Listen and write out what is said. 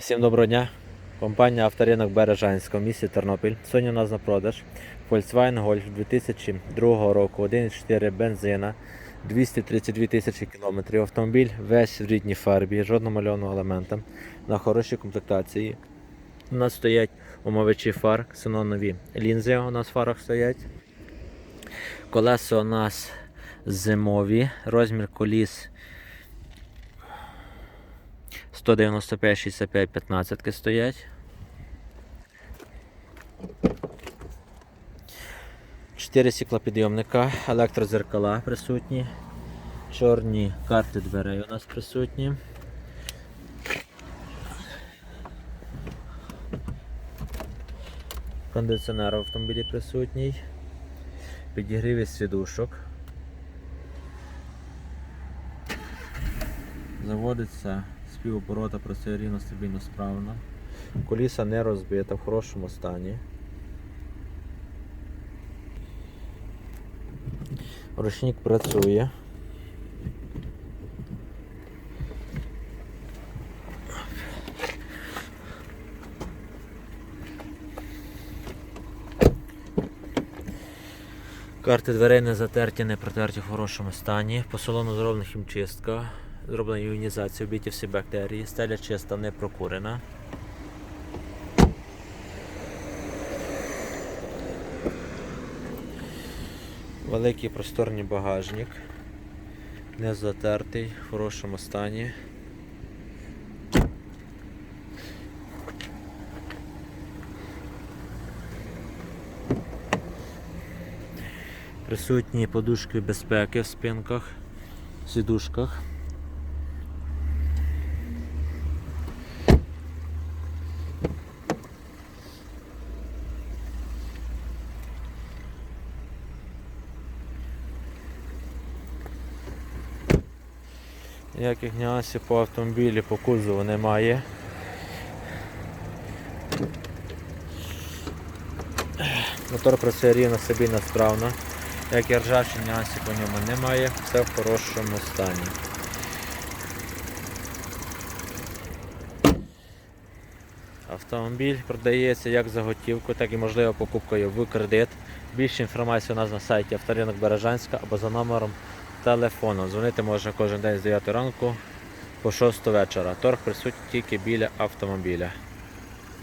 Всім доброго дня. Компанія Авторинок Бережанська в місті Тернопіль. Сьогодні у нас на продаж Volkswagen Golf 2002 року, 1.4 бензина, 232 тисячі кілометрів. Автомобіль весь в рідній фарбі, жодного мальованого елемента, на хорошій комплектації. У нас стоять умовичі фар, ксенонові лінзи у нас в фарах стоять. Колеса у нас зимові, розмір коліс 195, 65, 15 стоять. Чотири стеклопідйомника, електрозеркала присутні, чорні карти дверей у нас присутні. Кондиціонер в автомобілі присутній, підігрів із сідушок. Заводиться співоборота, працює рівно, стабільно, справно. Коліса не розбита, в хорошому стані. Ручник працює. Карти дверей не затерті, не протерті в хорошому стані. По салону зроблена хімчистка, зроблена іонізація, вбиті всі бактерії, стеля чиста, не прокурена. Великий просторний багажник, не затертий, в хорошому стані. Присутні подушки безпеки в спинках, сідушках. Ніяких нюансів по автомобілі, по кузову немає. Мотор працює рівно стабільно справно. Як і ржавчин нюансів по ньому немає, все в хорошому стані. Автомобіль продається як за готівку, так і можливо покупкою в кредит. Більше інформації у нас на сайті Авторинок Бережанська або за номером телефону. Дзвонити можна кожен день з 9 ранку по 6 вечора. Торг присутній тільки біля автомобіля.